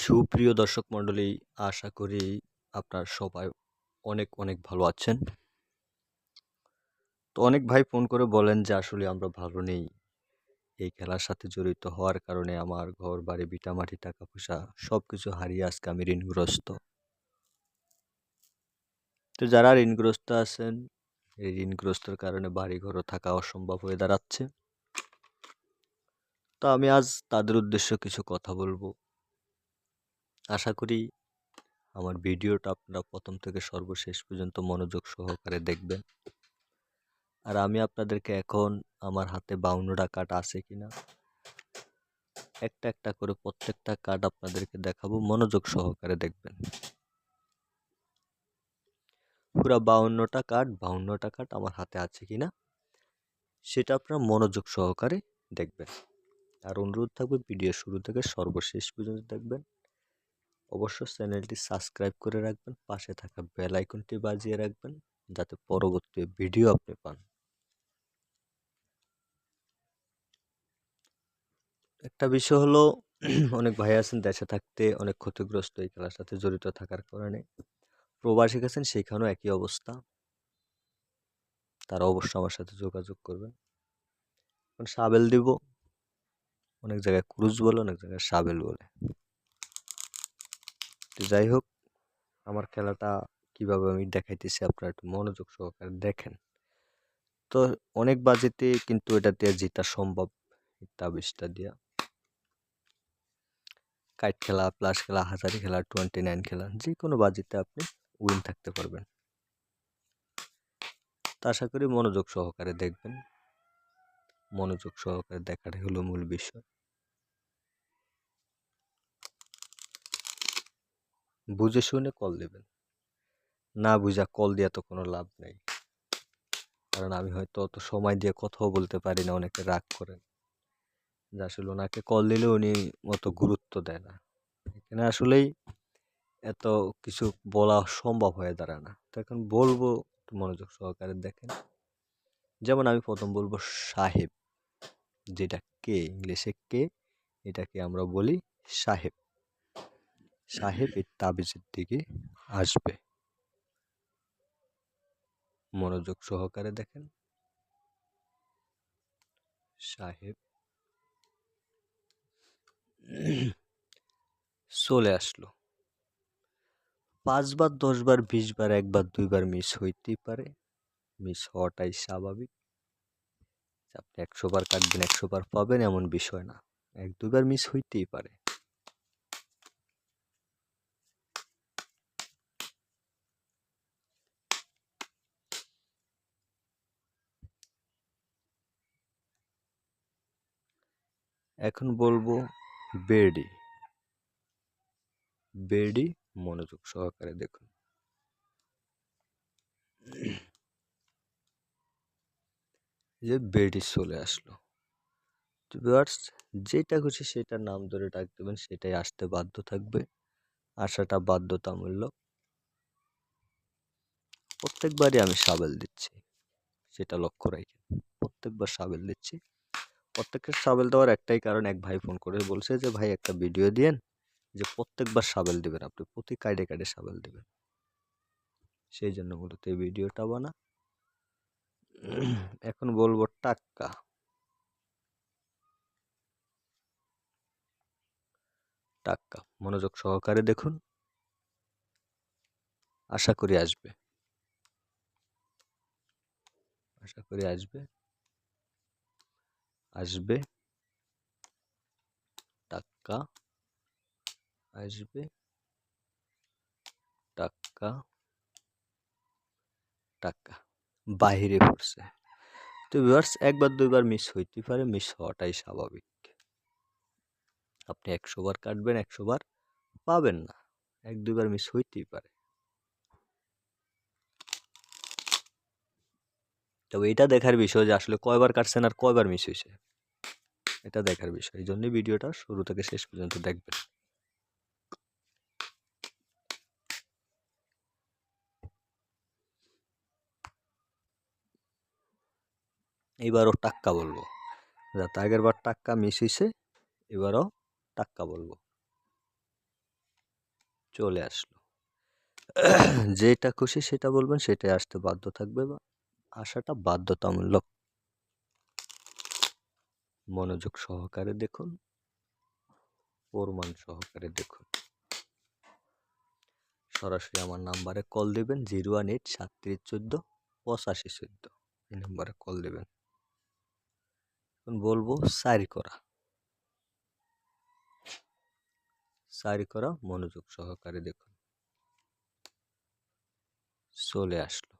সুপ্রিয় দর্শক মণ্ডলী, আশা করি আপনার সবাই অনেক অনেক ভালো আছেন। তো অনেক ভাই ফোন করে বলেন যে, আসলে আমরা ভালো নেই। এই খেলার সাথে জড়িত হওয়ার কারণে আমার ঘর বাড়ি ভিটামাটি টাকা পয়সা সব কিছু হারিয়ে আজকে আমি ঋণগ্রস্ত। তো যারা ঋণগ্রস্ত আছেন, এই ঋণগ্রস্তর কারণে বাড়ি ঘরও থাকা অসম্ভব হয়ে দাঁড়াচ্ছে। তো আমি আজ তাদের উদ্দেশ্য কিছু কথা বলব। আশা করি আমার ভিডিওটা আপনারা প্রথম থেকে সর্বশেষ পর্যন্ত মনোযোগ সহকারে দেখবেন। আর আমি আপনাদেরকে এখন আমার হাতে বাউন্নটা কার্ড আছে কিনা, একটা একটা করে প্রত্যেকটা কার্ড আপনাদেরকে দেখাবো, মনোযোগ সহকারে দেখবেন। পুরা বাউন্নটা কার্ড বাউন্নটা কার্ড আমার হাতে আছে কিনা, সেটা আপনারা মনোযোগ সহকারে দেখবেন। আর অনুরোধ থাকবে ভিডিও শুরু থেকে সর্বশেষ পর্যন্ত দেখবেন। অবশ্য চ্যানেলটি সাবস্ক্রাইব করে রাখবেন, পাশে থাকা বেল আইকনটি বাজিয়ে রাখবেন, যাতে পরবর্তী ভিডিও আপনি পান। একটা বিষয় হলো, অনেক ভাই আছেন দেশে থাকতে, অনেক ক্ষতিগ্রস্ত এই খেলার সাথে জড়িত থাকার কারণে। প্রবাসী গেছেন, সেখানেও একই অবস্থা। তারা অবশ্য আমার সাথে যোগাযোগ করবেন। সাবেল দিব, অনেক জায়গায় ক্রুজ বলে, অনেক জায়গায় সাবেল বলে। তো যাই হোক, আমার খেলাটা কীভাবে আমি দেখাইতেছি আপনারা একটু মনোযোগ সহকারে দেখেন। তো অনেক বাজেতে কিন্তু এটা দিয়ে জেতা সম্ভব তাবিজটা দিয়া। কাইট খেলা, প্লাস খেলা, হাজারি খেলা, টোয়েন্টি নাইন খেলা যে কোনো বাজিতে আপনি উইন থাকতে পারবেন। তা আশা করি মনোযোগ সহকারে দেখবেন। মনোযোগ সহকারে দেখাটাই হলো মূল বিষয়। বুঝে শুনে কল দেবেন। না বুঝা কল দেওয়া তো কোনো লাভ নেই। কারণ আমি হয়তো অত সময় দিয়ে কথাও বলতে পারি না অনেকে রাগ করেন। যে আসলে ওনাকে কল দিলে উনি অত গুরুত্ব দেয় না। এখানে আসলেই এত কিছু বলা সম্ভব হয়ে দাঁড়ায় না। তো এখন বলব মনোযোগ সহকারে দেখেন। যেমন আমি প্রথম বলব সাহেব। যেটা কে, ইংলিশে কে, এটাকে আমরা বলি সাহেব। সাহেব এই তাবিজের দিকে আসবে। মনোযোগ সহকারে দেখেন। সাহেব চলে আসলো। পাঁচবার, দশবার, বিশবার, একবার, দুইবার মিস হইতেই পারে। মিস হওয়াটাই স্বাভাবিক। আপনি একশো বার কাটবেন, একশো বার পাবেন এমন বিষয় না। এক দুবার মিস হইতেই পারে। এখন বলব বেডি। বেডি মনোযোগ সহকারে দেখুন। যে বেডি চলে আসলো। ভিউয়ার্স যেটা খুশি সেটা নাম ধরে ডাক দেবেন, সেটাই আসতে বাধ্য থাকবে। আসাটা বাধ্যতামূলক। প্রত্যেকবারই আমি সাবেল দিচ্ছি। সেটা লক্ষ্য রাখি প্রত্যেকবার সাবেল দিচ্ছি। প্রত্যেকের সাবেল দেওয়ার একটাই কারণ, এক ভাই ফোন করে বলছে যে, ভাই, একটা ভিডিও দিয়েন যে, প্রত্যেকবার সাবেল দেবেন আপনি, প্রতি কাইডে কাইডে সাবেল দেবেন। সেই জন্য মূলত এই ভিডিওটা বানা। এখন বলব টাক্কা। টাক্কা, মনোযোগ সহকারে দেখুন। আশা করি আসবে। আশা করি আসবে। আসবে। টাক্কা। আসবে। টাক্কা। টাক্কা। বাহিরে পড়ছে। তো ভিউয়ার্স একবার, দুইবার মিস হইতে পারে মিস হওয়াটাই স্বাভাবিক। আপনি একশো বার কাটবেন, একশো বার পাবেন না। এক, দুইবার মিস হইতেই পারে। তবে এটা দেখার বিষয় যে আসলে কয়বার কাটছেন আর কয়বার মিস হয়েছে এটা দেখার বিষয়। এই জন্যই ভিডিওটা শুরু থেকে শেষ পর্যন্ত দেখবেন। এবারও টাক্কা বলব। যাতে আগের বার টাক্কা মিস এবারও টাক্কা বলব। চলে আসলো। যেটা খুশি সেটা বলবেন, সেটাই আসতে বাধ্য থাকবে বা আসাটা বাধ্যতামূলক। মনোযোগ সহকারে দেখুন, প্রমাণ সহকারে দেখুন। সরাসরি আমার নাম্বারে কল দেবেন, জিরো ওয়ান এইট সাতত্রিশ চোদ্দ পঁচাশি চোদ্দ। এই নাম্বারে কল দেবেন। এখন বলব, সারি করা। সারি করা, মনোযোগ সহকারে দেখুন। চলে আসলো।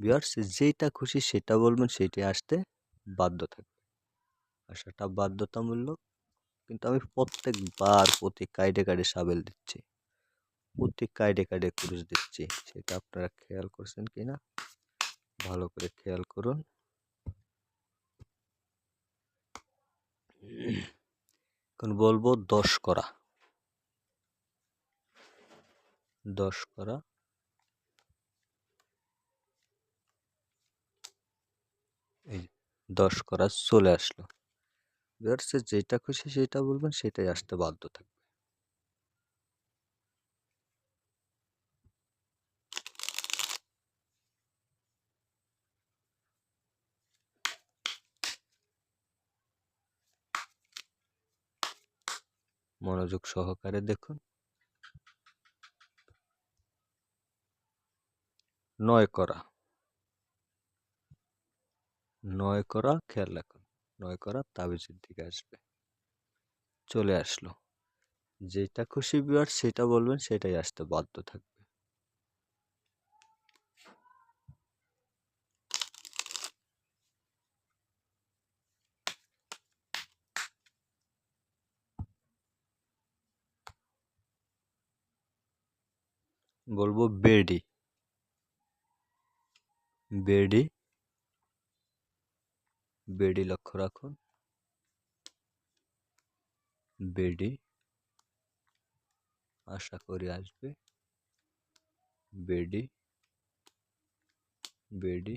বিয়ার্স যেটা খুশি সেটা বলবেন সেইটাই আসতে বাধ্য থাকবে। আসাটা বাধ্যতামূলক। কিন্তু আমি প্রত্যেকবার প্রতি কাইডে কাইডে সাবেল দিচ্ছি। প্রতি কাইডে কাইডে ক্রুজ দিচ্ছি। সেটা আপনারা খেয়াল করছেন কি না ভালো করে খেয়াল করুন। এখন বলব দশ করা। দশ করা। দশ করা চলে আসলো। ভিউয়ার্স যেটা খুশি সেটা বলবেন, সেটাই আসতে বাধ্য থাকবে। মনোযোগ সহকারে দেখুন। নয় করা। নয় করা, খেয়াল রাখুন। নয় করা তাবিজের দিকে আসবে। চলে আসলো। যেটা খুশি বিয়ার সেটা বলবেন, সেটাই আসতে বাধ্য থাকবে। বলব বেডি। বেডি বেডি লক্ষ্য রাখুন। বেডি আশা করি আসবে। বেডি বেডি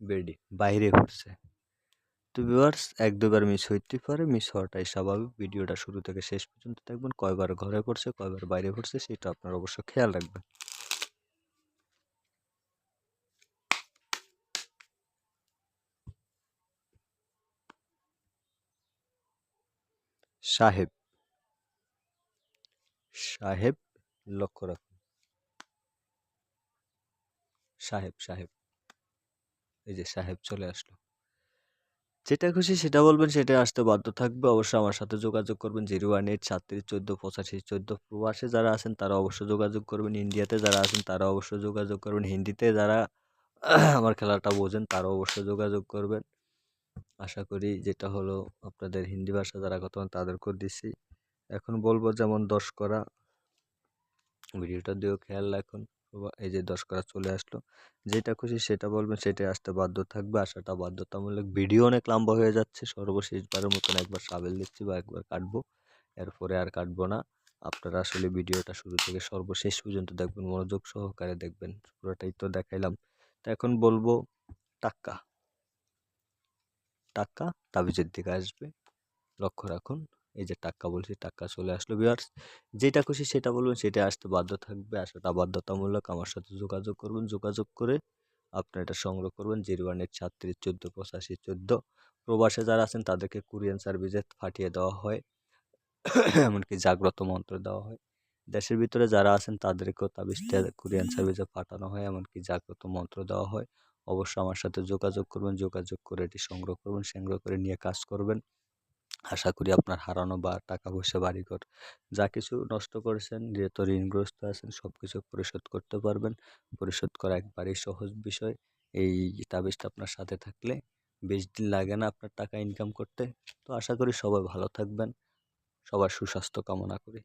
বেডি, বাইরে ঘুরছে। তো ভিউয়ার্স, এক দুবার মিস হইতে পারে, মিস হওয়াটাই স্বাভাবিক। ভিডিওটা শুরু থেকে শেষ পর্যন্ত দেখবেন, কয়বার ঘরে পড়ছে কয়বার বাইরে পড়ছে সেটা আপনার অবশ্য খেয়াল রাখবেন। সাহেব। সাহেব, লক্ষ্য রাখুন। সাহেব সাহেব। এই যে সাহেব চলে আসলো। যেটা খুশি সেটা বলবেন সেটা আসতে বাধ্য থাকবে। অবশ্যই আমার সাথে যোগাযোগ করবেন জিরো ওয়ান এইট সাতত্রিশ, চোদ্দ, পঁচাশি, চোদ্দ। প্রবাসে যারা আছেন, তারা অবশ্যই যোগাযোগ করবেন। ইন্ডিয়াতে যারা আছেন, তারা অবশ্যই যোগাযোগ করবেন। হিন্দিতে যারা আমার খেলাটা বোঝেন তারা অবশ্যই যোগাযোগ করবেন। আশা করি যেটা হলো আপনাদের হিন্দি ভাষা যারা কথা তাদেরকেও দিচ্ছি। এখন বলব যেমন দশ করা। ভিডিওটা দিয়েও খেয়াল রাখুন। এই যে দশ করা চলে আসলো। যেটা খুশি সেটা বলবেন, সেটাই আসতে বাধ্য থাকবে। আসাটা বাধ্যতামূলক ভিডিও অনেক লম্বা হয়ে যাচ্ছে। সর্বশেষবারের মতন একবার সাবেল দিচ্ছি বা একবার কাটবো। এরপরে আর কাটবো না। আপনারা আসলে ভিডিওটা শুরু থেকে সর্বশেষ পর্যন্ত দেখবেন, মনোযোগ সহকারে দেখবেন। পুরোটাই তো দেখাইলাম। তো এখন বলব টাক্কা। টাক্কা তাবিজের দিকে আসবে। লক্ষ্য রাখুন, এই যে টাক্কা বলছি টাক্কা চলে আসলো বিয়ার্স যেটা খুশি সেটা বলবেন, সেটা আসতে বাধ্য থাকবে। আসাটা বাধ্যতামূলক আমার সাথে যোগাযোগ করবেন। যোগাযোগ করে আপনার এটা সংগ্রহ করবেন। জিরো ওয়ান এইট চোদ্দ, পঁচাশি, চোদ্দ। প্রবাসে যারা আছেন, তাদেরকে কুরিয়ান সার্ভিসে ফাটিয়ে দেওয়া হয়। এমনকি জাগ্রত মন্ত্র দেওয়া হয়। দেশের ভিতরে যারা আছেন, তাদেরকেও তাবিজটা কুরিয়ান সার্ভিসে পাঠানো হয়। এমনকি জাগ্রত মন্ত্র দেওয়া হয়। অবশ্যই আমার সাথে যোগাযোগ করবেন, যোগাযোগ করে এটি সংগ্রহ করবেন, সংগ্রহ করে নিয়ে কাজ করবেন। আশা করি আপনার হারানো বা টাকা পয়সা বাড়িঘর যা কিছু নষ্ট করেছেন, যেহেতু ঋণগ্রস্ত আছেন সব কিছু পরিশোধ করতে পারবেন। পরিশোধ করা একবারেই সহজ বিষয়। এই তাবিজটা আপনার সাথে থাকলে বেশ দিন লাগে না আপনার টাকা ইনকাম করতে। তো আশা করি সবাই ভালো থাকবেন। সবার সুস্বাস্থ্য কামনা করি।